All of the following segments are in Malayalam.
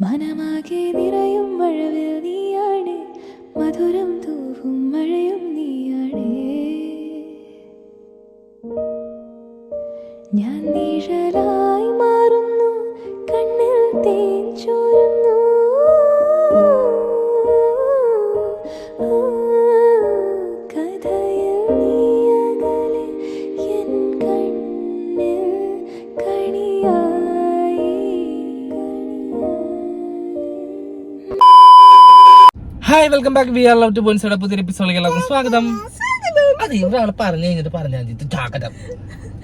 മനമാകെ നിറയും മഴവിൽ നീയാണ്. മധുരം തൂവും മഴയും നീയാണ്. ഞാൻ നിഴലായി welcome back we are love to ബോൺസയുടെ പുതിയ എപ്പിസോഡിലേക്ക് എല്ലാവർക്കും സ്വാഗതം. അത് ഒരാൾ പറഞ്ഞു കഴിഞ്ഞിട്ട് പറഞ്ഞാൽ ചാക്കരം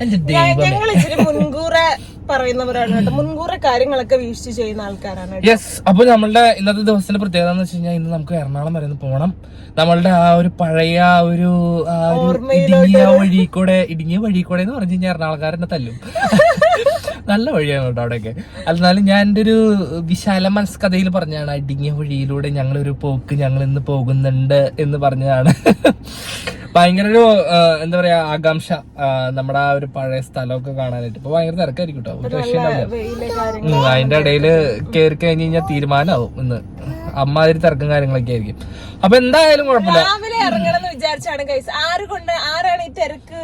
എന്റെ ദൈവം ഞങ്ങൾ ഇച്ചിരി മുൻകൂറെ പറയുന്നവരാണ് കേട്ടോ. മുൻകൂറെ കാര്യങ്ങളൊക്കെ ചെയ്യുന്ന ആൾക്കാരാണ് യെസ് അപ്പൊ നമ്മളുടെ ഇന്നത്തെ ദിവസത്തിന്റെ പ്രത്യേകത എന്ന് വെച്ച് കഴിഞ്ഞാൽ ഇന്ന് നമുക്ക് എറണാകുളം വരെ ഒന്ന് പോകണം നമ്മളുടെ ആ ഒരു പഴയ ഒരു ആ ഒരു ഇടുങ്ങിയ വഴി കൂടെ ഇടുങ്ങിയ വഴി കൂടെ എന്ന് പറഞ്ഞു കഴിഞ്ഞാൽ എറണാകുളക്കാരനെ തല്ലും. നല്ല വഴിയാണ് കേട്ടോ അവിടെയൊക്കെ. എന്നാലും ഞാൻ എന്റെ ഒരു വിശാല മനസ്കഥയിൽ പറഞ്ഞാണ് അടിങ്ങിയ വഴിയിലൂടെ ഞങ്ങളൊരു പോക്ക് ഞങ്ങൾ ഇന്ന് പോകുന്നുണ്ട് എന്ന് പറഞ്ഞതാണ്. ഭയങ്കര ഒരു എന്താ പറയാ ആകാംക്ഷ നമ്മുടെ ആ ഒരു പഴയ സ്ഥലമൊക്കെ കാണാനായിട്ട്. ഇപ്പൊ ഭയങ്കര തിരക്കായിരിക്കും കേട്ടോ. ഒരു രക്ഷയുണ്ടാവില്ല. അതിന്റെ ഇടയിൽ കയറി കഴിഞ്ഞ് കഴിഞ്ഞാൽ തീരുമാനമാവും ഇന്ന്. അമ്മാതിരി തിരക്കും കാര്യങ്ങളൊക്കെ ആയിരിക്കും. അപ്പൊ എന്തായാലും കുഴപ്പമില്ല. വിചാരിച്ചാണ് കൈസ് ആര് കൊണ്ട് ആരാണ് ഈ തിരക്ക്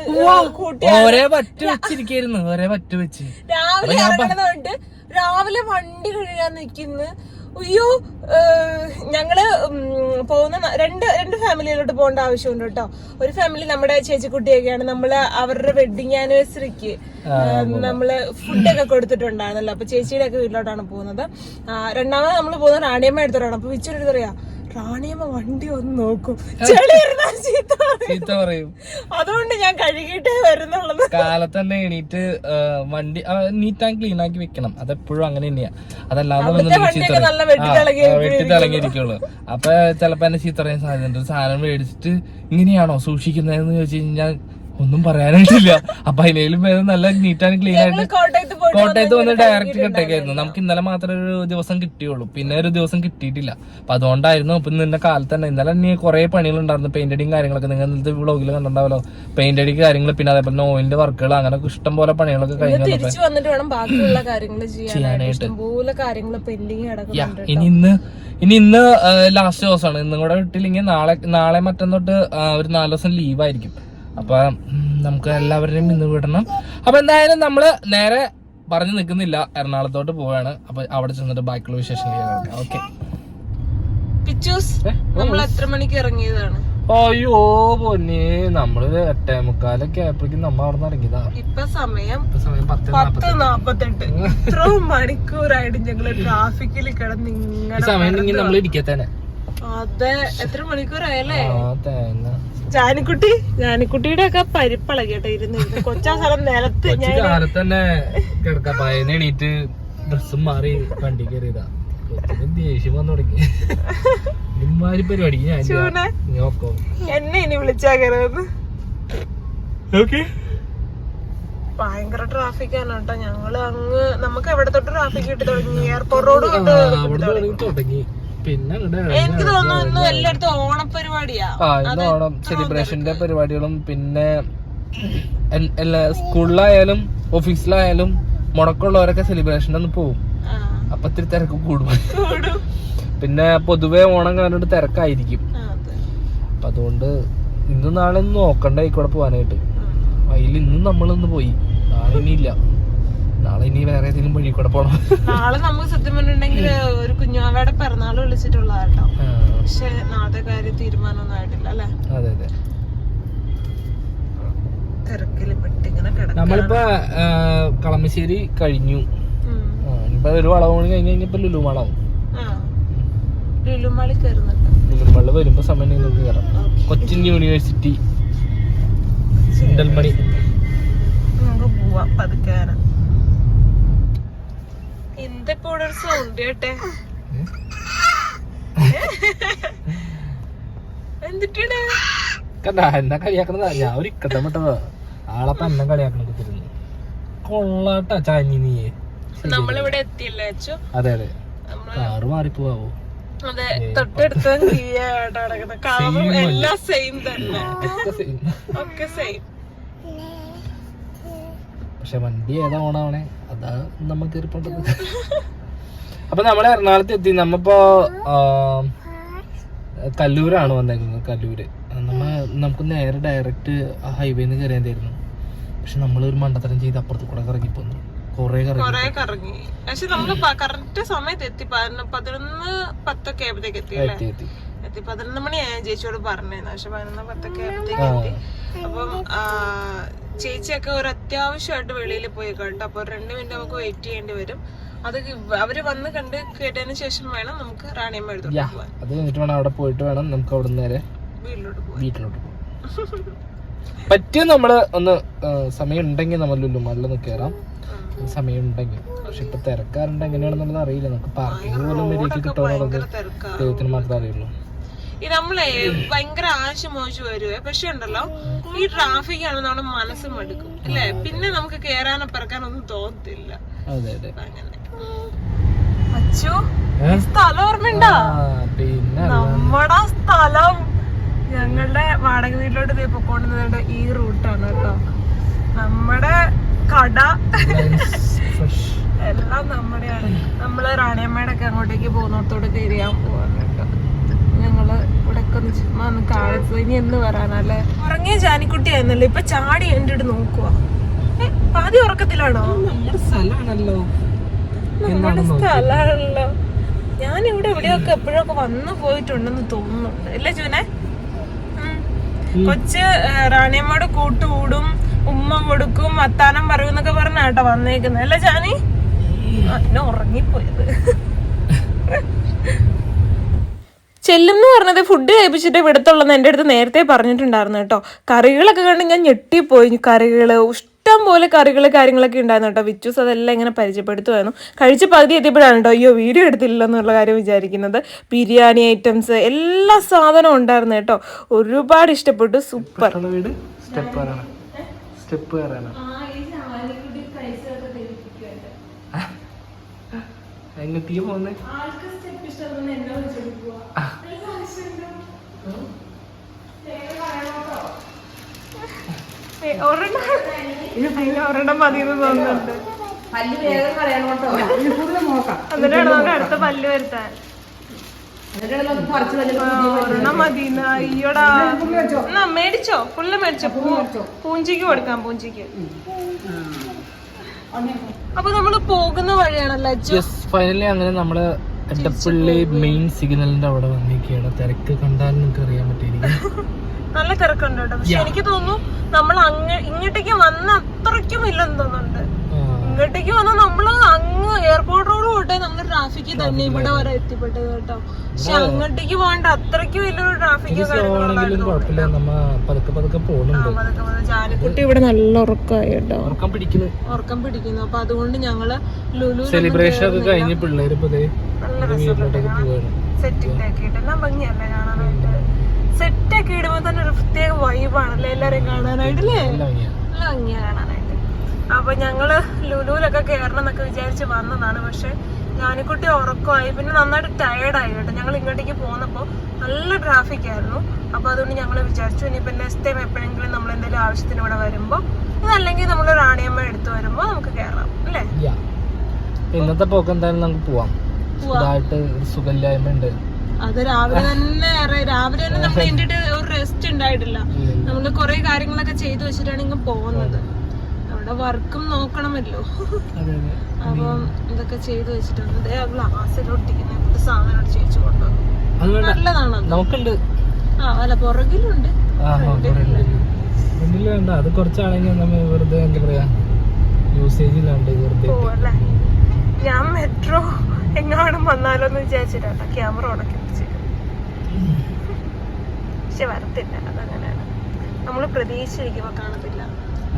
ഒരേ പറ്റ് വെച്ചിരിക്കായിരുന്നു. ഒരേ പറ്റ് വെച്ച്. രാവിലെ ഇറങ്ങണതുകൊണ്ട് രാവിലെ വണ്ടി കഴുകാൻ നിൽക്കുന്നു. അയ്യോ ഞങ്ങൾ പോകുന്ന രണ്ട് രണ്ട് ഫാമിലിയിലോട്ട് പോകേണ്ട ആവശ്യമുണ്ട് കേട്ടോ. ഒരു ഫാമിലി നമ്മുടെ ചേച്ചിക്കുട്ടിയൊക്കെയാണ്. നമ്മൾ അവരുടെ വെഡിങ് ആനിവേഴ്സറിക്ക് നമ്മൾ ഫുഡൊക്കെ കൊടുത്തിട്ടുണ്ടായിരുന്നല്ലോ. അപ്പൊ ചേച്ചിയുടെ ഒക്കെ വീട്ടിലോട്ടാണ് പോകുന്നത്. രണ്ടാമത് നമ്മൾ പോകുന്നത് റാണിയമ്മ എടുത്തോട്ടാണ് അപ്പൊ വിച്ചൊരു പറയാ റാണിയമ്മ വണ്ടി ഒന്ന് നോക്കും. ചീത്ത പറയും. ചീത്ത പറയും. അതുകൊണ്ട് ഞാൻ കഴുകിയിട്ടേ വരുന്നുള്ളത്. കാലത്തന്നെ എണീറ്റ് ആ, വണ്ടി നീറ്റ് ആൻഡ് ക്ലീൻ ആക്കി വെക്കണം. അതെപ്പോഴും അങ്ങനെ തന്നെയാ. അതല്ലാതെ ചീത്ത വണ്ടിയൊക്കെ നല്ല പറയും. ആ, അപ്പൊ ചിലപ്പോ എന്നെ ചീത്ത പറയാൻ സാധ്യതയുണ്ട് ഒരു സാധനം മേടിച്ചിട്ട് ഇങ്ങനെയാണോ സൂക്ഷിക്കുന്നതെന്ന് ചോദിച്ചു കഴിഞ്ഞാൽ ഒന്നും പറയാനായിട്ടില്ല അപ്പൊ അതിലേലും ഭേദം നല്ല നീറ്റ് ആൻഡ് ക്ലീൻ ആയിട്ട് കോട്ടയത്ത് വന്ന് ഡയറക്റ്റ് കിട്ടേക്കായിരുന്നു നമുക്ക് ഇന്നലെ മാത്രമേ ഒരു ദിവസം കിട്ടിയുള്ളൂ. പിന്നെ ഒരു ദിവസം കിട്ടിയിട്ടില്ല. അപ്പൊ അതുകൊണ്ടായിരുന്നു അപ്പൊ നിന്റെ കാലത്ത് തന്നെ ഇന്നലെ നീ കുറെ പണികൾ ഉണ്ടായിരുന്നു. പെയിന്റ് അടിയും കാര്യങ്ങളൊക്കെ നിങ്ങൾ ഇന്നത്തെ വ്ളോഗിൽ കണ്ടിട്ടുണ്ടാവല്ലോ പെയിന്റ് അടി കാര്യങ്ങൾ പിന്നെ അതേപോലെ ഓയിലിന്റെ വർക്കുകൾ അങ്ങനെ ഇഷ്ടം പോലെ പണികളൊക്കെ ചെയ്യാനായിട്ട്. ഇനി ഇന്ന് ഇനി ഇന്ന് ലാസ്റ്റ് ദിവസമാണ്. ഇന്നും കൂടെ വിട്ടില്ലെങ്കിൽ നാളെ നാളെ മറ്റന്നോട്ട് ഒരു നാല് ദിവസം ലീവ് ആയിരിക്കും അപ്പൊ ഉം, നമുക്ക് എല്ലാവരുടെയും ഇന്ന് വിടണം. അപ്പൊ എന്തായാലും നമ്മൾ നേരെ പറഞ്ഞു നിൽക്കുന്നില്ല. എറണാകുളത്തോട്ട് പോവാണ്. അപ്പൊ അവിടെ ചെന്നിട്ട് ബാക്കിയുള്ള വിശേഷങ്ങൾ ഓക്കെ നമ്മൾ എത്ര മണിക്ക് ഇറങ്ങിയതാണ്? അയ്യോ പൊന്നെ. നമ്മൾ എട്ടേ മുക്കാലൊക്കെ ആയപ്പോഴേക്കും നമ്മൾ അവിടെ നിന്ന് ഇറങ്ങിയതാ. ഇപ്പൊ സമയം പത്ത് പത്ത് നാപ്പത്തെട്ട്. ഇത്രയും മണിക്കൂറായിട്ട് ഞങ്ങൾ ട്രാഫിക്കിൽ കിടന്ന് ഈ ഇങ്ങനെ സമയം നമ്മൾ ഇരിക്കത്തേനെ. അതെ എത്ര മണിക്കൂറായല്ലേ? ജാനിക്കുട്ടി ജാനിക്കുട്ടിയുടെ ഒക്കെ പരിപ്പളകിട്ടെ ഇരുന്ന് കൊച്ചാ സ്ഥലം നിലത്ത് തന്നെ കിടക്ക. പയന്ന് എണീറ്റ് ഡ്രസ്സും മാറി വണ്ടി കയറിയതാ. ദേഷ്യം വന്നു തുടങ്ങി. ഇമ്മാരി പരിപാടി. ഞാൻ നോക്കോ എന്നെ ഇനി വിളിച്ചാകരുതെന്ന് ഓക്കെ. ഭയങ്കര ട്രാഫിക് ആണ് കേട്ടോ. ഞങ്ങൾ അങ്ങ് നമുക്ക് എവിടെ തൊട്ട് ട്രാഫിക് കിട്ടി തുടങ്ങി? എയർപോർട്ട് റോഡ് തൊട്ട് തുടങ്ങി. പിന്നെ അങ്ങോട്ട് എനിക്ക് തോന്നുന്നു ഇന്ന് എല്ലായിടത്തും ഓണപ്പരിപാടിയാ. ആ ഇന്ന് ഓണം സെലിബ്രേഷന്റെ പരിപാടികളും പിന്നെ എല്ലാ സ്കൂളിലായാലും ഓഫീസിലായാലും മുടക്കമുള്ളവരൊക്കെ സെലിബ്രേഷന്റെ ഒന്ന് പോവും. ആ, അപ്പൊ ഇത്തിരി തിരക്ക് കൂടും. കൂടും. പിന്നെ പൊതുവേ ഓണം കണ്ടിട്ട് തിരക്കായിരിക്കും. അതെ. അപ്പൊ അതുകൊണ്ട് ഇന്ന് നാളെ ഒന്നും നോക്കണ്ട ആയിക്കോടെ പോവാനായിട്ട്. അതിൽ ഇന്നും നമ്മളൊന്ന് പോയി. നാളെ ഇനിയില്ല. നാളെ ഇനി വേറെ ഏതെങ്കിലും വഴി കൂടെ പോണം. നാളെ നമുക്ക് സത്യം പറഞ്ഞിട്ടുണ്ടെങ്കിൽ ഒരു കുഞ്ഞാവയുടെ പിറന്നാൾ വിളിച്ചിട്ടുള്ള കേട്ടോ പക്ഷെ നാളത്തെ കാര്യം തീരുമാനമൊന്നും ആയിട്ടില്ല അല്ലെ? അതെ അതെ. നമ്മളിപ്പോ കളമശ്ശേരി കഴിഞ്ഞു. ഇപ്പൊ ഒരു വളവ് കൂടി കഴിഞ്ഞ് കഴിഞ്ഞപ്പോ ലുലുമാളി കയറുന്നുണ്ട്. ലുലു മാളിൽ വരുമ്പോ സമയം നിങ്ങൾക്ക് കയറാം. കൊച്ചിൻ യൂണിവേഴ്സിറ്റി. ചിന്തൽമണി നമുക്ക് പോവാം പതുക്കാന എന്തിപ്പോ ഒരു സൗണ്ട് കേട്ടെ? എന്തിട്ടാണ് കണ്ടാ എന്നാ കളിയാക്കണതാ? ഞാൻ ഒരു ഇക്കട്ടം വിട്ടതാ ആളെ എന്നെ കളിയാക്കണ കുത്തിരുന്നു കൊള്ളാട്ടാ ചാഞ്ഞി നീയെ നമ്മളിവിടെ എത്തിയില്ലേ അച്ചു? അതെ അതെ. കാറ് മാറിപ്പോവോ അതെ തൊട്ടടുത്ത് കാറും എല്ലാം സെയിം തന്നെ. ഒക്കെ സെയിം പക്ഷെ വണ്ടി ഏതാ ഓണാവണേ? അതാ നമ്മൾ ഇരിപ്പുണ്ടത് അപ്പൊ നമ്മൾ എറണാകുളത്ത് എത്തി. നമ്മപ്പോ ആ, കല്ലൂരാണ് വന്നേക്കുന്നത് കല്ലൂര്. നമ്മ നമുക്ക് നേരെ ഡയറക്റ്റ് ഹൈവേന്ന് കയറിയതായിരുന്നു പക്ഷെ നമ്മൾ ഒരു മണ്ടത്തരം ചെയ്ത് അപ്പുറത്ത് കൂടെ കറങ്ങി പോന്നു. കൊറേ കറങ്ങി പക്ഷെ നമ്മൾ കറക്റ്റ് സമയത്ത് എത്തി. പതിനൊന്ന് പത്തൊക്കെ ആയപ്പോഴത്തേക്ക് എത്തി എത്തി എത്തി. പതിനൊന്ന് മണി ഞാൻ ചേച്ചിയോട് പറഞ്ഞിരുന്നു. പക്ഷെ പതിനൊന്ന് പത്തൊക്കെ ആയപ്പോഴത്തേക്ക് എത്തി. അപ്പം ആ, ചേച്ചിയൊക്കെ ഒരു അത്യാവശ്യമായിട്ട് വെളിയിൽ പോയി കേട്ടോ. അപ്പോൾ രണ്ട് മിനിറ്റ് നമുക്ക് വെയിറ്റ് ചെയ്യേണ്ടി വരും. അത് അവർ വന്ന് കണ്ട് കേട്ടതിന് ശേഷം വേണം നമുക്ക് റാണിയമ്മ എടുത്തോണ്ട് പോവാൻ. അത് കഴിഞ്ഞിട്ട് വേണം അവിടെ പോയിട്ട് വേണം നമുക്ക് അവിടെ നേരെ വീട്ടിലോട്ട് പോവാൻ. വീട്ടിലോട്ട് പോകാം പറ്റിയ നമ്മൾ ഒന്ന് സമയം ഉണ്ടെങ്കിൽ നമ്മൾ മല്ലൊന്ന് കയറാം സമയം ഉണ്ടെങ്കിൽ പക്ഷെ ഇപ്പൊ തിരക്കാറുണ്ട് എങ്ങനെയാണെന്നുള്ളത് അറിയില്ല. നമുക്ക് പാർക്കിംഗ് പോലും മര്യാദയ്ക്ക് കിട്ടുമെന്നുള്ളത് ദൈവത്തിന് മാത്രമേ അറിയുള്ളൂ. ഈ നമ്മളെ ഭയങ്കര ആശ മോശം വരുവേ പക്ഷെ ഉണ്ടല്ലോ ഈ ട്രാഫിക് ആണ് നമ്മുടെ മനസ്സ് മടുക്കും അല്ലെ? പിന്നെ നമുക്ക് കേറാനോ പറക്കാനൊന്നും തോന്നത്തില്ല. അതെ അതെ. അങ്ങനെ. അച്ചു? സ്ഥലം ഓർമ്മയുണ്ടോ? പിന്നെ നമ്മടെ സ്ഥലം ഞങ്ങളുടെ വാടക വീട്ടിലോട്ട് ദേ പൊക്കോണ്ടുന്നത് ഈ റൂട്ടാണ് കേട്ടോ. നമ്മുടെ കട. എല്ലാം നമ്മുടെയാണ്. നമ്മൾ റാണിയമ്മയുടെ ഒക്കെ അങ്ങോട്ടേക്ക് പോകുന്നിടത്തോടെ തിരിയാൻ കേട്ടോ ഞങ്ങൾ ഒക്കെ ഒന്ന് ചുമ്മാ ഇനി എന്ന് വരാനല്ലേ ഉറങ്ങിയ ജാനിക്കുട്ടിയായിരുന്നല്ലോ. ഇപ്പൊ ചാടി എന്റെ അടുത്ത് നോക്കുക പാതി ഉറക്കത്തിലാണോ? നമ്മുടെ സ്ഥലമാണല്ലോ. നമ്മുടെ സ്ഥലമാണല്ലോ. ഞാൻ ഇവിടെ എവിടെയൊക്കെ എപ്പോഴൊക്കെ വന്നു പോയിട്ടുണ്ടെന്ന് തോന്നുന്നു. അല്ലേ ഉം. കൊച്ച് റാണിയമ്മോട് റാണിയമ്മയോട് കൂട്ടുകൂടും ഉമ്മ കൊടുക്കും അത്താനം പറയും എന്നൊക്കെ പറഞ്ഞ കേട്ടോ വന്നേക്കുന്നത് അല്ലേ ജാനി? എന്നെ ഉറങ്ങിപ്പോയത്. ചെല്ലും എന്ന് പറഞ്ഞത് ഫുഡ് കഴിപ്പിച്ചിട്ട് ഇവിടത്തുള്ളതെന്ന് എന്റെ അടുത്ത് നേരത്തെ പറഞ്ഞിട്ടുണ്ടായിരുന്നു കേട്ടോ. കറികളൊക്കെ കണ്ട് ഞാൻ ഞെട്ടിപ്പോയി. കറികൾ ഇഷ്ടം പോലെ കറികൾ കാര്യങ്ങളൊക്കെ ഉണ്ടായിരുന്നു കേട്ടോ. വിച്ചൂസ് അതെല്ലാം ഇങ്ങനെ പരിചയപ്പെടുത്തുമായിരുന്നു കഴിച്ച് പകുതി എത്തിയപ്പോഴാണ് കേട്ടോ അയ്യോ വീഡിയോ എടുത്തില്ല എന്നുള്ള കാര്യം വിചാരിക്കുന്നത്. ബിരിയാണി ഐറ്റംസ് എല്ലാ സാധനവും ഉണ്ടായിരുന്നു കേട്ടോ. ഒരുപാട് ഇഷ്ടപ്പെട്ടു. സൂപ്പർ. സ്റ്റെപ്പ് കയറാണ് സ്റ്റെപ്പ് കയറാണ് എങ്ങോട്ടേക്ക് പോകുന്നേ ഒരെണ്ണം. മതി എന്ന് തോന്നുന്നുണ്ട്. എന്നിട്ടാണ് നമുക്ക് അടുത്ത പല്ല് വരുത്താൻ. ആ, ഒരെണ്ണം മതി അയ്യോടാ. എന്നാ മേടിച്ചോ? ഫുള്ള് മേടിച്ചോ? പൂഞ്ചിക്ക് കൊടുക്കാം പൂഞ്ചിക്ക്. അപ്പൊ നമ്മൾ പോകുന്ന വഴിയാണല്ലോ ഫൈനലി അങ്ങനെ നമ്മൾ എടപ്പള്ളി മെയിൻ സിഗ്നലിന്റെ അവിടെ വന്നിരിക്കുകയാണ്. തിരക്ക് കണ്ടാൽ നിങ്ങൾക്ക് അറിയാൻ പറ്റിയിരിക്കും. നല്ല തിരക്കുണ്ട് കേട്ടോ. പക്ഷെ എനിക്ക് തോന്നുന്നു നമ്മൾ അങ്ങ് ഇങ്ങോട്ടേക്ക് വന്ന അത്രയ്ക്കും ഇല്ലെന്ന് തോന്നുന്നുണ്ട്. ഇങ്ങോട്ടേക്ക് വന്ന നമ്മൾ അങ്ങ് എയർപോർട്ട് റോഡ് പോട്ടെ നമ്മൾ ട്രാഫിക്കിൽ തന്നെ ഇവിടെ വരെ എത്തിപ്പെട്ടത് കേട്ടോ. പക്ഷെ അങ്ങോട്ടേക്ക് പോകണ്ട അത്രയ്ക്കും വലിയൊരു ട്രാഫിക്കോ ഇവിടെ നല്ല ഉറക്കമായി കേട്ടോ. ഉറക്കം പിടിക്കുന്നു. ഉറക്കം പിടിക്കുന്നു. അപ്പൊ അതുകൊണ്ട് ഞങ്ങൾ ലുലു സെലിബ്രേഷൻ ഒക്കെ കഴിഞ്ഞ് പിള്ളേര് എല്ലാം ഭംഗിയല്ലേ കാണാനായിട്ട്? സെറ്റ് ഒക്കെ ഇടുമ്പോ തന്നെ ഒരു പ്രത്യേക വൈബാണല്ലേ എല്ലാരെയും കാണാനായിട്ടല്ലേ? നല്ല ഭംഗിയാ. കാണാനായിട്ട്. അപ്പൊ ഞങ്ങൾ ലുലുവിലൊക്കെ കയറണം എന്നൊക്കെ വിചാരിച്ച് വന്നതാണ്. പക്ഷെ ഞാനിക്കുട്ടി ഉറക്കമായി പിന്നെ നന്നായിട്ട് ടയർഡായി കേട്ടോ. ഞങ്ങൾ ഇങ്ങോട്ടേക്ക് പോന്നപ്പോ നല്ല ട്രാഫിക് ആയിരുന്നു. അപ്പൊ അതുകൊണ്ട് ഞങ്ങൾ വിചാരിച്ചു ഇനിയിപ്പോ നെക്സ്റ്റ് ടൈം എപ്പോഴെങ്കിലും നമ്മൾ എന്തെങ്കിലും ആവശ്യത്തിന് ഇവിടെ വരുമ്പോ ഇതല്ലെങ്കിൽ നമ്മൾ റാണിയമ്മ എടുത്തു വരുമ്പോ നമുക്ക് കയറാം അല്ലേ. ഇന്നത്തെ പോക്ക് എന്തായാലും നമുക്ക് പോവാം. സുഖമില്ലായ്മ ഉണ്ട് അത് രാവിലെ തന്നെ രാവിലെ തന്നെ നമ്മൾ എന്റെ ഒരു റെസ്റ്റ് ഉണ്ടായിട്ടില്ല നമ്മൾ കുറെ കാര്യങ്ങളൊക്കെ ചെയ്തു വെച്ചിട്ടാണ് ഇങ്ങ് പോകുന്നത് അവിടെ വർക്കും നോക്കണമല്ലോ. അപ്പം ഇതൊക്കെ ചെയ്തു വെച്ചിട്ടുണ്ട് അതേ ഗ്ലാസ്സിലൊട്ടിക്കുന്ന സാധനം ചേച്ചു കൊണ്ടുവന്നു നല്ലതാണ് നമുക്കുണ്ട്. ആ അല്ല പുറകിലുണ്ട്. ഫ്രണ്ടിൽ വേണ്ട അത് കുറച്ചാണെങ്കിൽ നമ്മ വെറുതെ എന്താ പറയാ യൂസേജ് ഇല്ലാണ്ട് വെറുതെ ഞാൻ മെട്രോ എങ്ങാനും വന്നാലോ എന്ന് വിചാരിച്ചിട്ടാണ് ക്യാമറ ഉണക്കി പക്ഷെ വരത്തില്ല. അതങ്ങനെയാണ്. നമ്മൾ പ്രതീക്ഷിക്കുമ്പോ കാണത്തില്ല.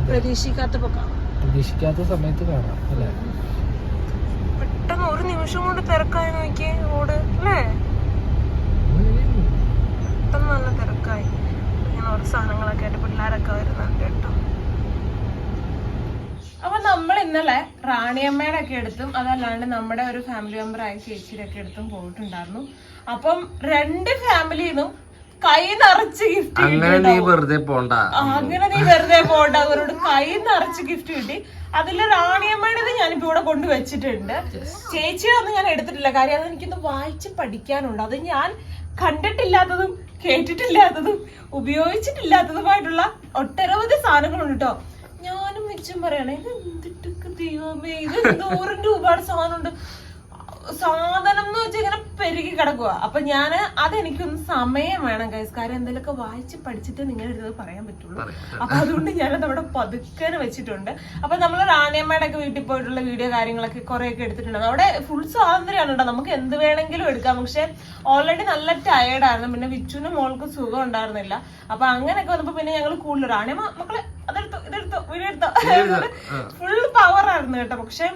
പ്രതീക്ഷിക്കാത്തപ്പോ കാണാം. പ്രതീക്ഷിക്കാത്ത സമയത്ത് കാണാം അല്ലേ? പെട്ടെന്ന് ഒരു നിമിഷം കൊണ്ട് തിരക്കായി നോക്കിയേ റോഡ് അല്ലേ? പെട്ടെന്ന് നല്ല തിരക്കായി. ഇങ്ങനെ ഓരോ സാധനങ്ങളൊക്കെ ആയിട്ട് പിള്ളേരൊക്കെ വരുന്നുണ്ട് കേട്ടോ. അപ്പൊ നമ്മൾ ഇന്നലെ റാണിയമ്മയുടെ ഒക്കെ എടുത്തും അതല്ലാണ്ട് നമ്മുടെ ഒരു ഫാമിലി മെമ്പർ ആയ ചേച്ചിയുടെ ഒക്കെ എടുത്തും പോയിട്ടുണ്ടായിരുന്നു. അപ്പം രണ്ട് ഫാമിലിന്നും കൈ നിറച്ച് ഗിഫ്റ്റ് അങ്ങനെ നീ വെറുതെ പോണ്ട. അങ്ങനെ നീ വെറുതെ പോണ്ട. അവരോട് കൈ നിറച്ച് ഗിഫ്റ്റ് കിട്ടി. അതിൽ റാണിയമ്മയുടെ ഞാനിപ്പോ ഇവിടെ കൊണ്ടു വെച്ചിട്ടുണ്ട്. ചേച്ചിയുടെ ഒന്നും ഞാൻ എടുത്തിട്ടില്ല. കാര്യം അത് എനിക്കൊന്ന് വായിച്ച് പഠിക്കാനുണ്ട്. അത് ഞാൻ കണ്ടിട്ടില്ലാത്തതും കേട്ടിട്ടില്ലാത്തതും ഉപയോഗിച്ചിട്ടില്ലാത്തതുമായിട്ടുള്ള ഒട്ടനവധി സാധനങ്ങളുണ്ട് കേട്ടോ ഞാനും മിച്ചം പറയണേ എന്തിട്ടൊക്കെ ദൈവമേ? ഇത് നൂറ് രൂപയുടെ സാധനമുണ്ട്? സാധനം എന്ന് വെച്ചാൽ ഇങ്ങനെ പെരുകി കിടക്കുക അപ്പൊ ഞാൻ അതെനിക്കൊന്ന് സമയം വേണം ഗൈസ് കാര്യം എന്തെങ്കിലുമൊക്കെ വായിച്ച് പഠിച്ചിട്ട് നിങ്ങളുടെ അടുത്ത് പറയാൻ പറ്റുള്ളൂ. അപ്പൊ അതുകൊണ്ട് ഞാനത് അവിടെ പതുക്കനെ വെച്ചിട്ടുണ്ട്. അപ്പൊ നമ്മൾ റാണിയമ്മയുടെ ഒക്കെ വീട്ടിൽ പോയിട്ടുള്ള വീഡിയോ കാര്യങ്ങളൊക്കെ കുറെ ഒക്കെ എടുത്തിട്ടുണ്ട് അവിടെ ഫുൾ സ്വാതന്ത്ര്യമാണ് കേട്ടോ. നമുക്ക് എന്ത് വേണമെങ്കിലും എടുക്കാം. പക്ഷെ ഓൾറെഡി നല്ല ടയേർഡ് ആയിരുന്നു. പിന്നെ വിച്ചുനും മോൾക്കും സുഖം ഉണ്ടായിരുന്നില്ല. അപ്പൊ അങ്ങനെയൊക്കെ വന്നപ്പോ പിന്നെ ഞങ്ങൾ കൂടുതൽ റാണിയമ്മ മക്കളെ അതെടുത്തു ഇതെടുത്തു വീടെടുത്തു ഫുൾ പവർ ആയിരുന്നു കേട്ടോ. പക്ഷെ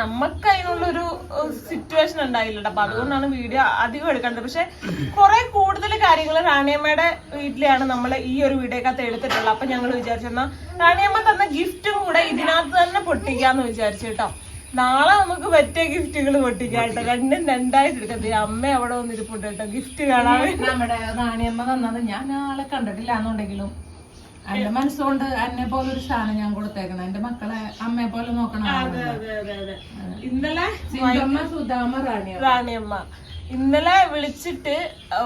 നമുക്ക് അതിനുള്ളൊരു സിറ്റുവേഷൻ ഉണ്ടായില്ല അപ്പൊ അതുകൊണ്ടാണ് വീഡിയോ അധികം എടുക്കേണ്ടത് പക്ഷെ കുറെ കൂടുതൽ കാര്യങ്ങൾ റാണിയമ്മയുടെ വീട്ടിലെയാണ് നമ്മൾ ഈ ഒരു വീഡിയോക്കകത്ത് എടുത്തിട്ടുള്ളത്. അപ്പൊ ഞങ്ങൾ വിചാരിച്ചെന്നാ റാണിയമ്മ തന്ന ഗിഫ്റ്റും കൂടെ ഇതിനകത്ത് തന്നെ പൊട്ടിക്കാന്ന് വിചാരിച്ചു കേട്ടോ. നാളെ നമുക്ക് പറ്റിയ ഗിഫ്റ്റുകൾ പൊട്ടിക്കാം കേട്ടോ. രണ്ടും രണ്ടായിട്ട് എടുക്കാം. ദേ അമ്മ അവിടെ വന്നിരിപ്പുണ്ട് കേട്ടോ. ഗിഫ്റ്റ് കാണാൻ. നമ്മുടെ റാണിയമ്മ തന്നത് ഞാൻ ആളെ കണ്ടിട്ടില്ല എന്നുണ്ടെങ്കിലും എന്റെ മനസ്സുകൊണ്ട് എന്നെ പോലെ ഒരു സാധനം ഞാൻ കൊടുത്തേക്കണം. എന്റെ മക്കളെ അമ്മയെ പോലെ നോക്കണം ഇന്നലെ സുധാമ റാണിയമ്മ. ഇന്നലെ വിളിച്ചിട്ട്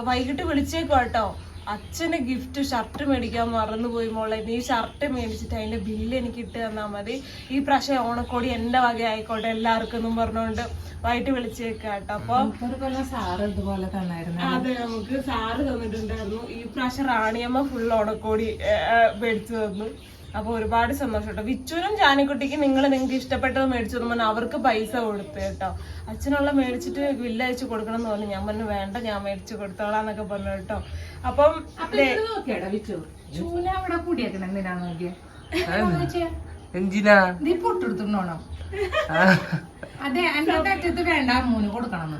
വൈകിട്ട് വിളിച്ചേക്കോട്ടോ അച്ഛന് ഗിഫ്റ്റ് ഷർട്ട് മേടിക്കാൻ മറന്നുപോയി മോളെ. നീ ഷർട്ട് മേടിച്ചിട്ട് അതിന്റെ ബില്ല് എനിക്ക് ഇട്ട് തന്നാ മതി. ഈ പ്രാവശ്യം ഓണക്കോടി എന്റെ വക ആയിക്കോട്ടെ എല്ലാവർക്കും എന്നും പറഞ്ഞുകൊണ്ട് വൈകിട്ട് വിളിച്ചേക്കാട്ടോ അപ്പൊ ഒരു കൊല്ലം സാറ് ഇതുപോലെ തന്നായിരുന്നു. അതെ നമുക്ക് സാറ് തന്നിട്ടുണ്ടായിരുന്നു. ഈ പ്രാവശ്യം റാണിയമ്മ ഫുൾ ഓണക്കോടി മേടിച്ചു തന്നു. അപ്പൊ ഒരുപാട് സന്തോഷം കേട്ടോ. വിച്ചുനും ജാനിക്കുട്ടിക്കും നിങ്ങൾ നിങ്ങൾക്ക് ഇഷ്ടപ്പെട്ടത് മേടിച്ചു തന്നു. പറഞ്ഞാൽ അവർക്ക് പൈസ കൊടുത്തു കേട്ടോ. അച്ഛനുള്ള മേടിച്ചിട്ട് വില്ല അയച്ചു കൊടുക്കണം എന്ന് പറഞ്ഞു. ഞാൻ പറഞ്ഞു വേണ്ട ഞാൻ മേടിച്ചു കൊടുത്തോളാം എന്നൊക്കെ പറഞ്ഞു കേട്ടോ. അപ്പം അപ്പൊ ഇത് നോക്കിയാടാ വിച്ചു? ചൂല അവിടെ കൂടിയേക്കണം എന്തിനാ നോക്കിയേ? നോക്കിയേ എന്തിനാ? നീ പൊട്ടെടുത്തോണം അതെ എന്റെ അറ്റത്ത് വേണ്ട മോന് കൊടുക്കണം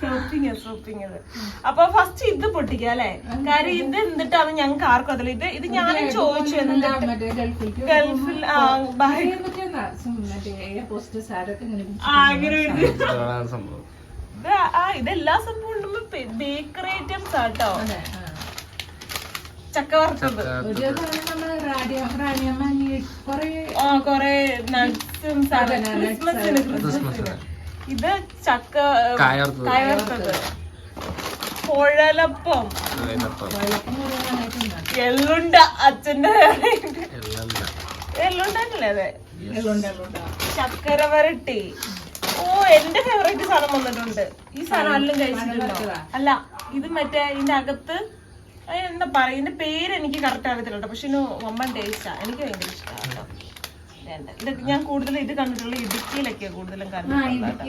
ഷോപ്പിംഗ് ഷോപ്പിംഗ് ഇത് അപ്പൊ ഫസ്റ്റ് ഇത് പൊട്ടിക്കുക അല്ലെ? കാര്യം ഇത് എന്നിട്ടാണ് ഞങ്ങൾക്ക് ആർക്കും അതിൽ ഇത് ഇത് ഞാൻ ചോദിച്ചു ഗൾഫിൽ ഇതെല്ലാ സംഭവം ബേക്കറി ഐറ്റംസ് ആട്ടോ. ചക്ക വറുത്തത്. ആ കൊറേ ക്രിസ്മസിന് ക്രിസ്മസിന് ഇത് ചക്ക കായ വറുത്തത്. കുഴലപ്പം. എള്ളുണ്ട അച്ഛന്റെ. എള്ളുണ്ടല്ലേ അതെ? ചക്കര വരട്ടി. ഓ എന്റെ ഫേവറേറ്റ് സാധനം വന്നിട്ടുണ്ട്. ഈ സാധനം എല്ലാം കഴിച്ചിട്ടുണ്ടോ? അല്ല ഇത് മറ്റേ ഇതിന്റെ അകത്ത് എന്താ പറയുക ഇതിന്റെ പേര് എനിക്ക് കറക്റ്റ് അറിയത്തില്ല കേട്ടോ. പക്ഷെ വമ്പൻ ടേസ്റ്റാ എനിക്ക് ഭയങ്കര ഇഷ്ടമാണ് ഇതൊക്കെ ഞാൻ കൂടുതൽ ഇത് കണ്ടിട്ടുള്ള ഇടുക്കിയിലൊക്കെയാ കൂടുതലും കണ്ടിട്ടുള്ളത്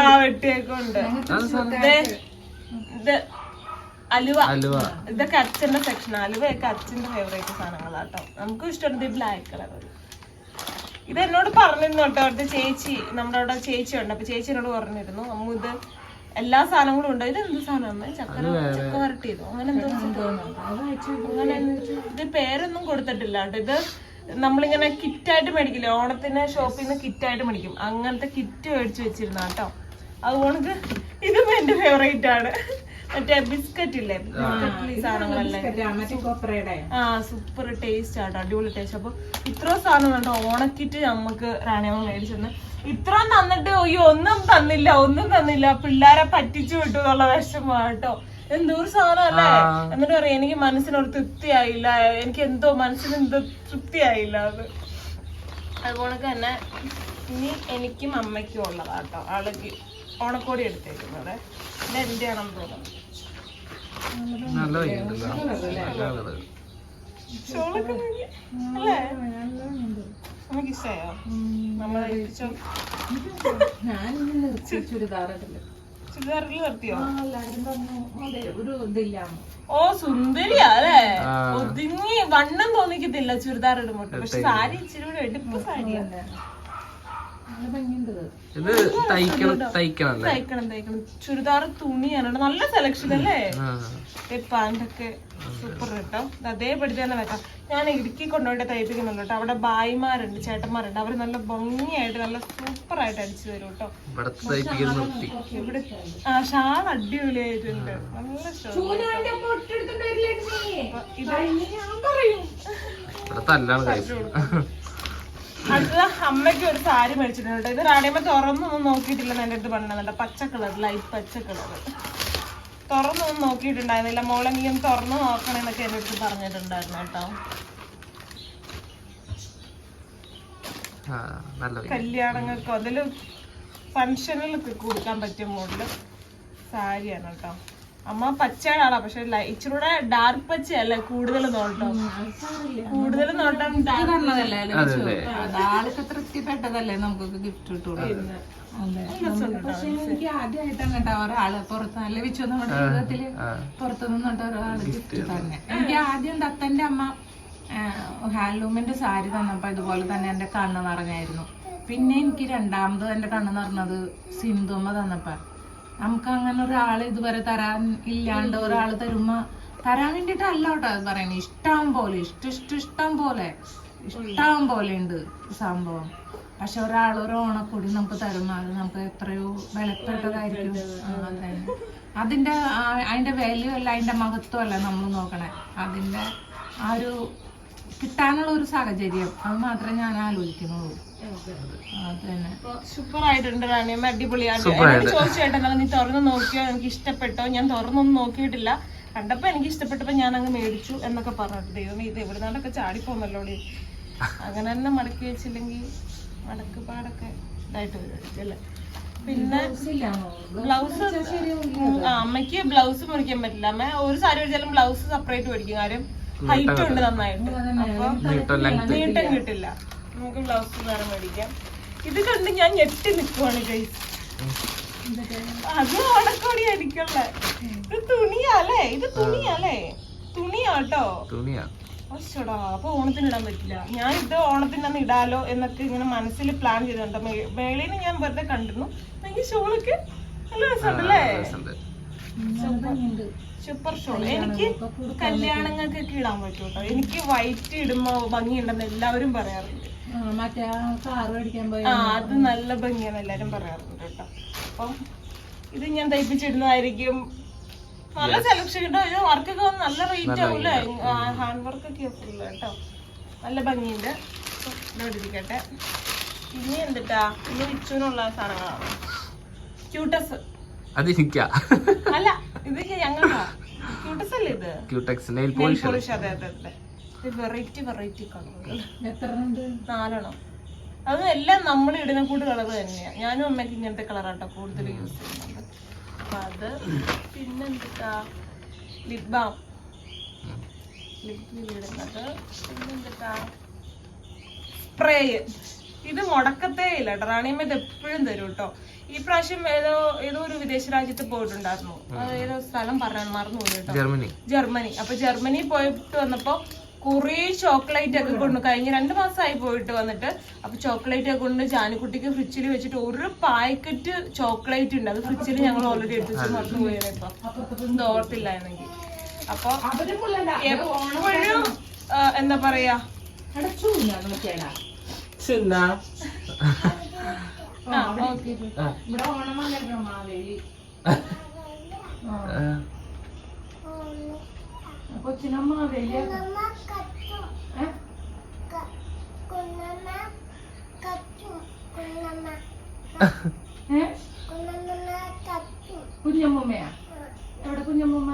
ആ വെട്ടിയൊക്കെ ഉണ്ട് ദേ, ഇത് അലുവ. അലുവ. ഇതൊക്കെ അച്ഛന്റെ സെക്ഷൻ അലുവയൊക്കെ അച്ഛന്റെ ഫേവറേറ്റ് സാധനങ്ങളാട്ടോ നമുക്കും ഇഷ്ടമുണ്ട് ബ്ലാക്ക് കളർ ഇത് എന്നോട് പറഞ്ഞിരുന്നു കേട്ടോ അവിടുത്തെ ചേച്ചി നമ്മുടെ അവിടെ ചേച്ചി ഉണ്ട്. അപ്പൊ ചേച്ചി എന്നോട് പറഞ്ഞിരുന്നു അമ്മ ഇത് എല്ലാ സാധനങ്ങളും ഉണ്ട്. ഇത് എന്ത് സാധനമാണ് ചക്കര ചക്ക വരട്ടിയതോ? അങ്ങനെ എന്തോ അങ്ങനെ ഇത് പേരൊന്നും കൊടുത്തിട്ടില്ല കേട്ടോ. ഇത് നമ്മളിങ്ങനെ കിറ്റായിട്ട് മേടിക്കില്ല? ഓണത്തിന് ഷോപ്പിൽ നിന്ന് കിറ്റായിട്ട് മേടിക്കും. അങ്ങനത്തെ കിറ്റ് മേടിച്ചു വെച്ചിരുന്ന കേട്ടോ. അതുകൊണ്ട് ഇതും എന്റെ ഫേവറേറ്റ് ആണ്. മറ്റേ ബിസ്ക്കറ്റ് ഇല്ലേ? ബിസ്ക്കറ്റിൽ ഈ സാധനങ്ങളെല്ലാം? ആ സൂപ്പർ ടേസ്റ്റ് ആട്ടോ അടിപൊളി ടേസ്റ്റ് അപ്പൊ ഇത്ര സാധനം കണ്ടോ? ഓണക്കിറ്റ് നമുക്ക് റാണിയമ്മ മേടിച്ചെന്ന് ഇത്ര തന്നിട്ട് അയ്യോ ഒന്നും തന്നില്ല ഒന്നും തന്നില്ല. പിള്ളേരെ പറ്റിച്ചു വിട്ടു എന്നുള്ള വിഷമാട്ടോ കേട്ടോ എന്തോരു സാധനം അല്ലേ? എന്നിട്ട് പറയാം എനിക്ക് മനസ്സിനൊരു തൃപ്തിയായില്ല. എനിക്ക് എന്തോ മനസ്സിന് എന്തോ തൃപ്തിയായില്ല അത്. അതുപോലെ തന്നെ ഇനി എനിക്കും അമ്മയ്ക്കും ഉള്ളതാട്ടോ. ആൾക്ക് ഓണക്കോടി എടുത്തേക്കുന്നത്. ഇത് ആണെന്ന് തോന്നുന്നു? നല്ല നമുക്ക് ഇഷ്ടമായോ നമ്മളെ ചുരിദാറിൽ നിർത്തിയോ? ഓ സുന്ദരിയാ അല്ലേ. ഒതുങ്ങി വണ്ണം തോന്നിക്കത്തില്ല ചുരിദാർ ഇടുമ്പോട്ട്. പക്ഷെ സാരി ഇച്ചിരി കൂടെ എടുപ്പ് സാരിയല്ലേ ഇത്. ഇത് തയ്ക്കണം തയ്ക്കണല്ലേ? തയ്ക്കണം തയ്ക്കണം. ചുരിദാർ തുണിയാണ്. നല്ല സെലക്ഷൻ അല്ലേ? പാന്റൊക്കെ സൂപ്പർ കേട്ടോ. ഇത് അതേപടി തന്നെ വെക്കാം. ഞാൻ ഇടുക്കി കൊണ്ടുപോയിട്ട് തയ്പ്പിക്കുന്നുണ്ട് കേട്ടോ. അവിടെ ബായിമാരുണ്ട് ചേട്ടന്മാരുണ്ട്. അവർ നല്ല ഭംഗിയായിട്ട് നല്ല സൂപ്പർ ആയിട്ട് അടിച്ചു തരും കേട്ടോ. ഇവിടെ ആ ഷാൾ അടിപൊളിയായിട്ടുണ്ട്. നല്ല ഷാൾ. പറയും. അടുത്തത് അമ്മയ്ക്ക് ഒരു സാരി മേടിച്ചിട്ടുണ്ട്. ഇത് റാണിയമ്മ തുറന്നൊന്നും നോക്കിയിട്ടില്ല എന്റെ അടുത്ത് പറഞ്ഞിട്ടുണ്ട് പച്ച കളർ ലൈറ്റ് പച്ച കളർ. തുറന്നൊന്നും നോക്കിയിട്ടുണ്ടായിരുന്നില്ല. മോളെങ്കിലും തുറന്ന് നോക്കണമെന്നൊക്കെ എന്റെ അടുത്ത് പറഞ്ഞിട്ടുണ്ടായിരുന്നു കേട്ടോ. കല്യാണങ്ങൾക്കോ അതിൽ ഫംഗ്ഷനുകൾക്ക് കൊടുക്കാൻ പറ്റിയ മോഡൽ സാരിയാണ് കേട്ടോ. അമ്മ പച്ചയാണ് പക്ഷെ ഇച്ചിരൂടെ ഡാർക്ക് പച്ചയല്ലേ കൂടുതൽ നോട്ടം? കൂടുതൽ നോട്ടം തൃപ്തിപ്പെട്ടതല്ലേ നമുക്ക് ഗിഫ്റ്റ് കിട്ടുള്ളൂ പക്ഷെ എനിക്ക് ആദ്യമായിട്ടാണ് കേട്ടോ ഒരാൾ പുറത്ത് നല്ല വിച്ചു നമ്മുടെ ജീവിതത്തിൽ പുറത്തു നിന്നിട്ട് ഒരാൾ ഗിഫ്റ്റ് തന്നെ. എനിക്ക് ആദ്യം ദത്തന്റെ അമ്മ ഹാൻഡ്ലൂമിന്റെ സാരി തന്നപ്പോ ഇതുപോലെ തന്നെ എന്റെ കണ്ണ് നിറഞ്ഞായിരുന്നു. പിന്നെ എനിക്ക് രണ്ടാമത് എന്റെ കണ്ണ് നിറഞ്ഞത് സിന്ധുമ്മ തന്നപ്പോ നമുക്ക് അങ്ങനെ ഒരാൾ ഇതുവരെ തരാൻ ഇല്ലാണ്ട് ഒരാൾ തരുമ്പോ തരാൻ വേണ്ടിട്ടല്ല കേട്ടോ അത് പറയുന്നത് ഇഷ്ടം പോലെ ഇഷ്ടം ഇഷ്ടം ഇഷ്ടം പോലെ ഇഷ്ടം പോലെ ഉണ്ട് സംഭവം. പക്ഷെ ഒരാൾ ഒരു ഓണക്കൂടി നമുക്ക് തരുമ്പോൾ അത് നമുക്ക് എത്രയോ വിലപ്പെട്ടതായിരിക്കും. അതിന്റെ അതിന്റെ വാല്യൂ അല്ല അതിന്റെ മഹത്വം അല്ല നമ്മൾ നോക്കണേ. അതിന്റെ ആ ഒരു കിട്ടാനുള്ള ഒരു സാഹചര്യം. അത് മാത്രമേ ഞാൻ ആലോചിക്കുന്നുള്ളൂ. സൂപ്പർ ആയിട്ടുണ്ട് റാണിയമ്മ അടിപൊളിയാണ്. എന്നോട് ചോദിച്ചു ചേട്ടാ എന്നാലും നീ തുറന്ന് നോക്കിയോ? എനിക്ക് ഇഷ്ടപ്പെട്ടോ? ഞാൻ തുറന്നൊന്നും നോക്കിയിട്ടില്ല. കണ്ടപ്പോ എനിക്ക് ഇഷ്ടപ്പെട്ടപ്പോ ഞാൻ അങ്ങ് മേടിച്ചു എന്നൊക്കെ പറഞ്ഞിട്ട് ദൈവം ഇത് എവിടെ നിന്നൊക്കെ ചാടിപ്പോന്നല്ലോ അങ്ങനെ തന്നെ മടക്കി വെച്ചില്ലെങ്കിൽ മടക്ക് പാടൊക്കെ ഇതായിട്ട് വരും അല്ലേ? പിന്നെ ബ്ലൗസ് ആ അമ്മയ്ക്ക് ബ്ലൗസ് മുറിക്കാൻ പറ്റില്ല. അമ്മ ഒരു സാരി മേടിച്ചാലും ബ്ലൗസ് സെപ്പറേറ്റ് മേടിക്കും. കാര്യം ഹൈറ്റ് ഉണ്ട് നന്നായിട്ട്. അപ്പൊ നീട്ടം കിട്ടില്ല. നമുക്ക് ബ്ലൗസ് വേറെ മേടിക്കാം. ഇത് കണ്ട് ഞാൻ ഞെട്ടി നിൽക്കുവാണ് ഗൈസ് അത് ഓണക്കോടി അടിക്കുള്ള ഇത് തുണിയാല്ലേ? ഇത് തുണിയാലേ തുണിയാട്ടോ. തുണിയാ. അശ്ശടാ അപ്പൊ ഓണത്തിന് ഇടാൻ പറ്റില്ല. ഞാൻ ഇത് ഓണത്തിന് അന്ന് ഇടാലോ എന്നൊക്കെ ഇങ്ങനെ മനസ്സിൽ പ്ലാൻ ചെയ്തിട്ടുണ്ട്. മേളിന് ഞാൻ വെറുതെ കണ്ടിരുന്നു. എനിക്ക് ഷോളൊക്കെ നല്ല രസമുണ്ടല്ലേ? സൂപ്പർ ഷോൾ എനിക്ക് കല്യാണങ്ങൾക്കൊക്കെ ഇടാൻ പറ്റും കേട്ടോ എനിക്ക് വൈറ്റ് ഇടുമ്പോ ഭംഗിയുണ്ടെന്ന് എല്ലാവരും പറയാറുണ്ട്. ആ, മറ്റേ ആ കാറ് മേടിക്കാൻ പോയി ആ അത് നല്ല ഭംഗിയാന്ന് എല്ലാരും പറയാറുണ്ട് കേട്ടോ. അപ്പം ഇത് ഞാൻ തയ്പ്പിച്ചിടുന്നതായിരിക്കും. നല്ല സെലക്ഷൻ കേട്ടോ. ഇത് വർക്കൊക്കെ നല്ല റേറ്റ് ആവൂലേ ഹാൻഡ് വർക്ക് ഒക്കെ ഫുള്ള് കേട്ടോ. നല്ല ഭംഗിയുണ്ട്. ഇതോടിരിക്കട്ടെ ഇനി എന്തിട്ടാ? ഇന്ന് വിച്ചുവിനുള്ള സാധനങ്ങളാണ്. ക്യൂട്ടസ് അല്ല ഞങ്ങളാ. അല്ലേ ഇത്? ക്യൂടെക്സ് നെയിൽ പോളിഷ് പോളിഷ് അതെ അതെ അതെ. ഇത് വെറൈറ്റി വെറൈറ്റി കളറുകൾ നാലെണ്ണം. അത് എല്ലാം നമ്മൾ ഇടുന്ന കൂട്ട് കളർ തന്നെയാണ് ഞാനും അമ്മയ്ക്ക് ഇങ്ങനത്തെ കളറാട്ടോ കൂടുതൽ യൂസ് ചെയ്യുന്നത്. അപ്പൊ അത് പിന്നെന്താ ലിപ് ബാം ഇടുന്നത്. പിന്നെന്താ സ്പ്രേ ഇത് മുടക്കത്തേ ഇല്ല കേട്ടോ റാണിയമ്മ ഇത് എപ്പോഴും തരും കേട്ടോ ഈ പ്രാവശ്യം ഏതോ ഏതോ ഒരു വിദേശ രാജ്യത്ത് പോയിട്ടുണ്ടായിരുന്നു. ഏതോ സ്ഥലം പറയാൻ മറന്നു പോയി ജർമ്മനി. ജർമ്മനി. അപ്പൊ ജർമ്മനി പോയിട്ട് വന്നപ്പോ കുറെ ചോക്ലേറ്റ് ഒക്കെ കൊണ്ട് കഴിഞ്ഞ രണ്ട് മാസമായി പോയിട്ട് വന്നിട്ട് അപ്പൊ ചോക്ലേറ്റ് ഒക്കെ കൊണ്ട് ജാനുക്കുട്ടിക്ക് ഫ്രിഡ്ജിൽ വെച്ചിട്ട് ഒരു പാക്കറ്റ് ചോക്ലേറ്റ് ഉണ്ട്. അത് ഫ്രിഡ്ജിൽ ഞങ്ങൾ ഓൾറെഡി എടുത്ത് മറന്നു പോയത് ഇപ്പൊ. ഓർത്തില്ല ഓർത്തില്ലായിരുന്നെങ്കിൽ അപ്പൊ എപ്പോഴും എന്താ പറയാ? ആ, ഓക്കേ. ഇവിടെ ഓണം വന്നിട്ടോ മാവേലി? കൊച്ചിനെ മാവേലി കുഞ്ഞമ്മൂമ്മയാ? എവിടെ കുഞ്ഞമ്മ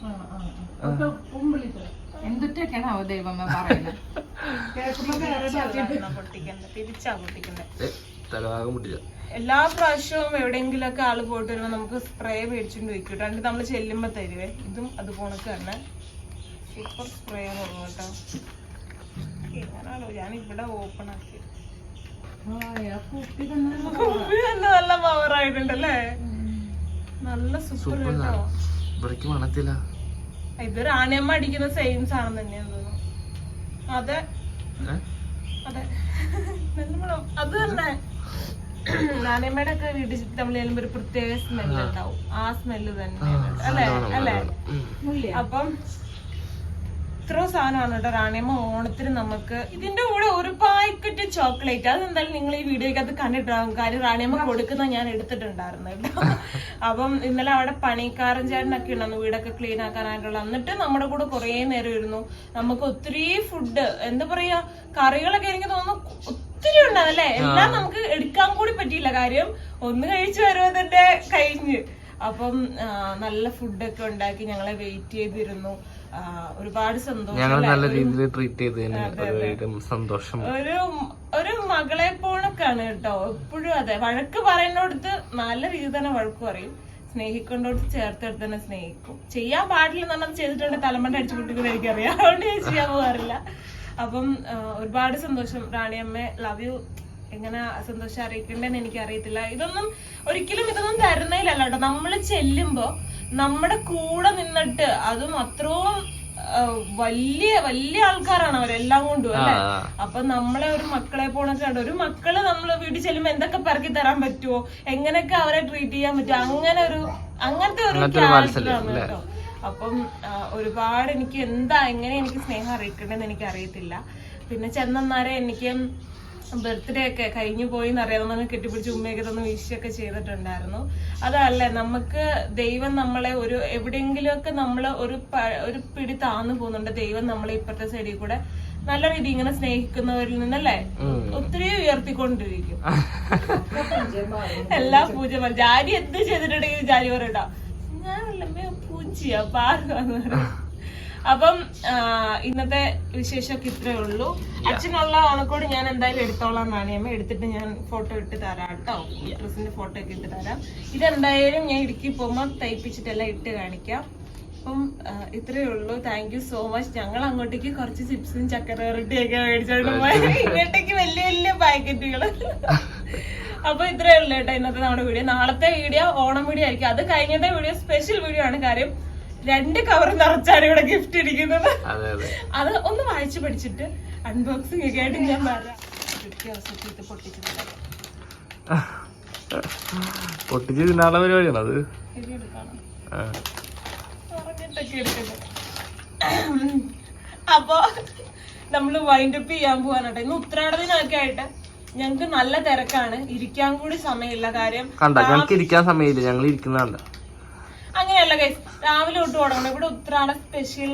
ആ, ആ, ആ. ഉമ്പിളിച്ചോ. ദൈവമേ പറയുന്നത് തിരിച്ചാ പൊട്ടിക്കണ്ടേ ഏ, തലഭാഗം മുട്ടില്ല എല്ലാ പ്രാവശ്യവും എവിടെയെങ്കിലൊക്കെ ആൾ പോയിട്ട് വരുമ്പോ നമുക്ക് സ്പ്രേ മേടിച്ചിട്ട് വെക്കും രണ്ട് നമ്മൾ ചെല്ലുമ്പോ തരുവേ. ഇതും അത് പോണക്ക് തന്നെ. സൂപ്പർ സ്പ്രേ ആണ് ഉള്ളത് കേട്ടോ. എങ്ങനാണോ ഞാൻ ഇവിടെ ഓപ്പൺ ആക്കി നല്ല പവർ ആയിട്ടുണ്ടല്ലേ നല്ല സൂപ്പർ കേട്ടോ. ഇവിടേക്ക് മണത്തില്ല. ഇത് റാണിയമ്മ അടിക്കുന്ന സെയിം സാധനം തന്നെയാണ് തോന്നുന്നു. അതെ? അതെ. നല്ല മണം അത് തന്നെ റാണിയമ്മയുടെ ഒക്കെ വീട്ടിൽ നമ്മൾ ചെല്ലുമ്പോ ഒരു പ്രത്യേക സ്മെല്ല് ഉണ്ടാവും. ആ സ്മെല്ല് തന്നെ അല്ലേ? അല്ലേ? അപ്പം ഇത്ര സാധനമാണ് കേട്ടോ. റാണിയമ്മ ഓണത്തിന് നമുക്ക് ഇതിന്റെ കൂടെ ഒരു പാക്കറ്റ് ചോക്ലേറ്റ്. അത് എന്തായാലും നിങ്ങൾ ഈ വീഡിയോയ്ക്കകത്ത് കണ്ടിട്ടുണ്ടാകും കാര്യം റാണിയമ്മ കൊടുക്കുന്ന ഞാൻ എടുത്തിട്ടുണ്ടായിരുന്നു കേട്ടോ. അപ്പം ഇന്നലെ അവിടെ പണിക്കാരൻ ചേട്ടനൊക്കെ ഉണ്ടായിരുന്നു വീടൊക്കെ ക്ലീൻ ആക്കാനായിട്ടുള്ള. എന്നിട്ട് നമ്മുടെ കൂടെ കുറേ നേരം ഇരുന്നു. നമുക്ക് ഒത്തിരി ഫുഡ് എന്താ പറയാ കറികളൊക്കെ എനിക്ക് തോന്നുന്നു ഒത്തിരി ഉണ്ടാവല്ലേ? എല്ലാം നമുക്ക് എടുക്കാൻ കൂടി പറ്റിയില്ല. കാര്യം ഒന്ന് കഴിച്ചു വരുമ്പോ തന്നെ കഴിഞ്ഞ്. അപ്പം നല്ല ഫുഡൊക്കെ ഉണ്ടാക്കി ഞങ്ങളെ വെയിറ്റ് ചെയ്തിരുന്നു. ഒരുപാട് സന്തോഷം. ഞങ്ങൾ നല്ല രീതിയിൽ ട്രീറ്റ് ചെയ്തതിന് സന്തോഷം. ഒരു ഒരു മകളെ പോണൊക്കെയാണ് കേട്ടോ. എപ്പോഴും അതെ. വഴക്ക് പറയുന്നോടത്ത് നല്ല രീതി തന്നെ വഴക്ക് പറയും. സ്നേഹിക്കുന്നോട് ചേർത്തെടുത്ത് തന്നെ സ്നേഹിക്കും. ചെയ്യാൻ പാടില്ല നമ്മൾ ചെയ്തിട്ടുണ്ട്. തലമണ്ട അടിച്ചു പൊട്ടിക്കുന്ന എനിക്കറിയാം. അതുകൊണ്ട് ഞാൻ ചെയ്യാൻ പോകാറില്ല. അപ്പം ഒരുപാട് സന്തോഷം. റാണിയമ്മ ലവ് യു എങ്ങനെ സന്തോഷം അറിയിക്കണ്ടെന്ന് എനിക്ക് അറിയത്തില്ല ഇതൊന്നും ഒരിക്കലും ഇതൊന്നും തരുന്നതിലല്ല കേട്ടോ. നമ്മൾ ചെല്ലുമ്പോ നമ്മുടെ കൂടെ നിന്നിട്ട് അതും അത്രയും വലിയ വലിയ ആൾക്കാരാണ് അവരെല്ലാം കൊണ്ടും അല്ലെ? അപ്പൊ നമ്മളെ ഒരു മക്കളെ പോണൊക്കെ ഉണ്ട്. ഒരു മക്കൾ നമ്മൾ വീട്ടിൽ ചെല്ലുമ്പോ എന്തൊക്കെ പറക്കി തരാൻ പറ്റുമോ എങ്ങനെയൊക്കെ അവരെ ട്രീറ്റ് ചെയ്യാൻ പറ്റുമോ അങ്ങനെ ഒരു അങ്ങനത്തെ ഒരു ക്യാരക്ടറാണ് കേട്ടോ. അപ്പം ഒരുപാട് എനിക്ക് എന്താ എങ്ങനെ എനിക്ക് സ്നേഹം അറിയിക്കണ്ടെന്ന് എനിക്ക് അറിയത്തില്ല പിന്നെ ചെന്നന്നാരെ എനിക്ക് ബർത്ത്ഡേ ഒക്കെ കഴിഞ്ഞു പോയി എന്നറിയാം നമ്മൾ കെട്ടിപ്പിടിച്ച് ഉമ്മയൊക്കെ തന്ന് വീശിയൊക്കെ ചെയ്തിട്ടുണ്ടായിരുന്നു. അതല്ലേ നമുക്ക് ദൈവം നമ്മളെ ഒരു എവിടെയെങ്കിലുമൊക്കെ നമ്മൾ ഒരു ഒരു പിടി താന്നു പോകുന്നുണ്ട്. ദൈവം നമ്മളെ ഇപ്പുറത്തെ സൈഡിൽ കൂടെ നല്ല രീതി ഇങ്ങനെ സ്നേഹിക്കുന്നവരിൽ നിന്നല്ലേ? ഒത്തിരി ഉയർത്തിക്കൊണ്ടിരിക്കും. എല്ലാ പൂജ ജാരി എന്ത് ചെയ്തിട്ടുണ്ടെങ്കിലും ജാരി പറയട്ടോ ഞാൻ പൂജയാ പറയും. അപ്പം ഇന്നത്തെ വിശേഷമൊക്കെ ഇത്രേ ഉള്ളൂ. അച്ഛനുള്ള ഓണക്കോട് ഞാൻ എന്തായാലും എടുത്തോളാം നാണിയമ്മ എടുത്തിട്ട് ഞാൻ ഫോട്ടോ ഇട്ട് തരാം കേട്ടോ. ഡ്രസ്സിന്റെ ഫോട്ടോ ഒക്കെ ഇട്ട് തരാം. ഇതെന്തായാലും ഞാൻ ഇടുക്കി പോകുമ്പോൾ തയ്പ്പിച്ചിട്ടെല്ലാം ഇട്ട് കാണിക്കാം. അപ്പം ഇത്രേ ഉള്ളൂ. താങ്ക് യു സോ മച്ച് ഞങ്ങൾ അങ്ങോട്ടേക്ക് കുറച്ച് ചിപ്സും ചക്കര ഒക്കെ മേടിച്ചോണ്ട് പോയി. ഇങ്ങോട്ടേക്ക് വലിയ വലിയ പാക്കറ്റുകൾ അപ്പൊ ഇത്രേ ഉള്ളൂ കേട്ടോ ഇന്നത്തെ നമ്മുടെ വീഡിയോ. നാളത്തെ വീഡിയോ ഓണം വീഡിയോ ആയിരിക്കും. അത് കഴിഞ്ഞത്തെ വീഡിയോ സ്പെഷ്യൽ വീഡിയോ ആണ്. കാര്യം രണ്ട് കവർ നിറച്ചാണ് ഇവിടെ ഗിഫ്റ്റ് ഇരിക്കുന്നത്. അതെ ഒന്ന് വായിച്ചു പഠിച്ചിട്ട് അൺബോക്സിംഗ് ഒക്കെ ആയിട്ട് ഞാൻ പറയാം. പൊട്ടിച്ചു തിന്നാനുള്ള പരിപാടിയാണ് അത്? അപ്പൊ നമ്മൾ വൈൻഡപ്പ് ചെയ്യാൻ പോവാനട്ടെ. ഇന്ന് ഉത്രാടത്തിനൊക്കെ ആയിട്ട് ഞങ്ങക്ക് നല്ല തിരക്കാണ്. ഇരിക്കാൻ കൂടി സമയമില്ല കാര്യം. ഇരിക്കാൻ സമയമില്ല. ഞങ്ങൾ ഇരിക്കുന്നതാണ്. കണ്ട അങ്ങനെയല്ല ഗൈസ് രാവിലെ തൊട്ട് തുടങ്ങണം. ഇവിടെ ഉത്രാട സ്പെഷ്യൽ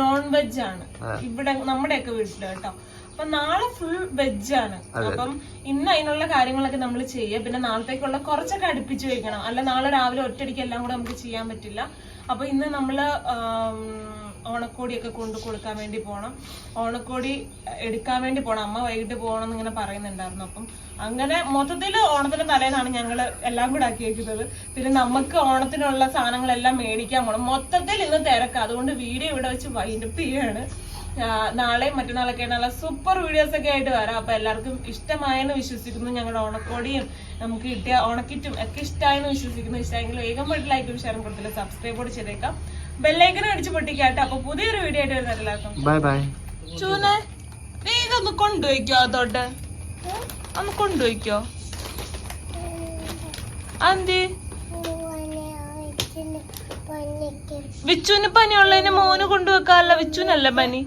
നോൺ വെജ് ആണ്. ഇവിടെ നമ്മുടെയൊക്കെ വീട്ടിൽ കേട്ടോ. അപ്പൊ നാളെ ഫുൾ വെജ് ആണ്. അപ്പം ഇന്ന് അതിനുള്ള കാര്യങ്ങളൊക്കെ നമ്മൾ ചെയ്യുക പിന്നെ നാളത്തേക്കുള്ള കുറച്ചൊക്കെ അടുപ്പിച്ച് വെക്കണം. അല്ല നാളെ രാവിലെ ഒറ്റയടിക്ക് എല്ലാം കൂടെ നമുക്ക് ചെയ്യാൻ പറ്റില്ല. അപ്പൊ ഇന്ന് നമ്മൾ ഓണക്കോടിയൊക്കെ കൊണ്ടു കൊടുക്കാൻ വേണ്ടി പോണം. ഓണക്കോടി എടുക്കാൻ വേണ്ടി പോണം. അമ്മ വൈകിട്ട് പോകണം എന്ന് ഇങ്ങനെ പറയുന്നുണ്ടായിരുന്നു. അപ്പം അങ്ങനെ മൊത്തത്തിൽ ഓണത്തിന്റെ തലേന്നാണ് ഞങ്ങൾ എല്ലാം കൂടെ ആക്കി വെക്കുന്നത്. പിന്നെ നമുക്ക് ഓണത്തിനുള്ള സാധനങ്ങളെല്ലാം മേടിക്കാൻ പോണം. മൊത്തത്തിൽ ഇന്ന് തിരക്ക്. അതുകൊണ്ട് വീഡിയോ ഇവിടെ വെച്ച് വൈൻഡപ്പ് ചെയ്യാണ്. നാളെയും മറ്റന്നാളൊക്കെ നല്ല സൂപ്പർ വീഡിയോസ് ഒക്കെ ആയിട്ട് വരാം. അപ്പൊ എല്ലാവർക്കും ഇഷ്ടമായെന്ന് വിശ്വസിക്കുന്നു ഞങ്ങളുടെ ഓണക്കോടിയും. നമുക്ക് കിട്ടിയ ഓണക്കിറ്റും ഒക്കെ ഇഷ്ടമായെന്ന് വിശ്വസിക്കുന്നു. ഇഷ്ടമെങ്കിൽ വേഗം ലൈക്കും ഷെയറും കൊടുത്തില്ല സബ്സ്ക്രൈബ് കൂടി ചെയ്തേക്കാം. ബെല്ലൈക്കനും അടിച്ച് പൊട്ടിക്കാട്ടോ. അപ്പൊ പുതിയൊരു വീഡിയോ ആയിട്ട് വരുന്ന എല്ലാവർക്കും ബൈ ബൈ ചൂന നീ ഇതൊന്ന് കൊണ്ടുപോയിക്കോ അതോട്ട്. ഒന്ന് കൊണ്ടുപോയിക്കോ. അന്തി വിച്ചുവിന് പനിയുള്ളതിന് മോന് കൊണ്ടുവെക്കാല്ല വിച്ചുവിനല്ല പനി?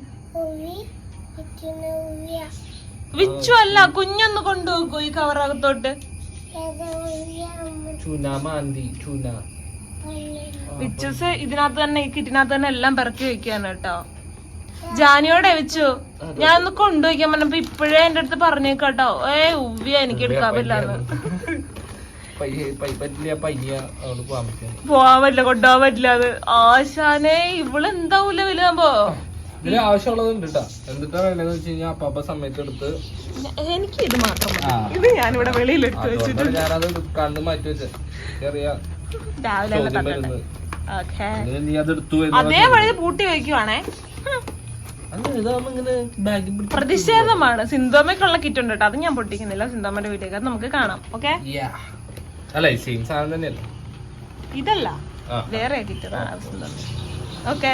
വിച്ചു അല്ല കുഞ്ഞൊന്ന് കൊണ്ടുവെക്കോ ഈ കവറകത്തോട്ട് ചൂന മാന്തി ചൂന. വിച്ചൂസ് ഇതിനകത്ത് തന്നെ ഈ കിറ്റിനകത്ത് തന്നെ എല്ലാം പെറക്കി വെക്കാണ് കേട്ടോ. ജാനിയോടെ വെച്ചു. ഞാൻ ഒന്ന് കൊണ്ടുപോയിക്കാൻ പറഞ്ഞപ്പോ ഇപ്പോഴേ എന്റെ അടുത്ത് പറഞ്ഞേക്കാട്ടോ ഏ ഉവ്യ എനിക്ക് എടുക്കാൻ പറ്റില്ലാന്ന് പോവാൻ പറ്റില്ല കൊണ്ടുപോകാൻ പറ്റില്ല അത്. ആശാനെ ഇവളെന്താവൂല വലുതാകുമ്പോ ഇതിൽ ആവശ്യമുള്ളത് ഉണ്ട് കേട്ടോ. എന്നിട്ടാ വേണ്ടതെന്ന് വെച്ച് കഴിഞ്ഞാൽ അപ്പപ്പ സമയത്ത് എടുത്ത് എനിക്ക് ഇത് മാത്രം. ഇത് ഞാനിവിടെ വെളിയിൽ എടുത്ത് വെച്ചിട്ട് അതുകൊണ്ടാണ് ഞാനത് കണ്ട് മാറ്റി വെച്ചേ ചെറിയ രാവിലെ തന്നെ ചോദ്യം തന്നിട്ട് വരുന്നത്. ഓക്കേ. അങ്ങനെ നീ അത് എടുത്തു എന്ന് പൂട്ടി വെക്കുവാണേ. പ്രതിഷേധമാണ്. സിന്തോമയ്ക്കുള്ള കിറ്റ് ഉണ്ട് കേട്ടോ. അത് ഞാൻ പൊട്ടിക്കുന്നില്ല. സിന്തോമയുടെ വീട്ടിലേക്ക്. നമുക്ക് കാണാം. ഓക്കെ? Yeah. അല്ല സെയിം സാധനം തന്നെയല്ലേ? ഇതല്ല. വേറെ കിറ്റ് ഓക്കെ.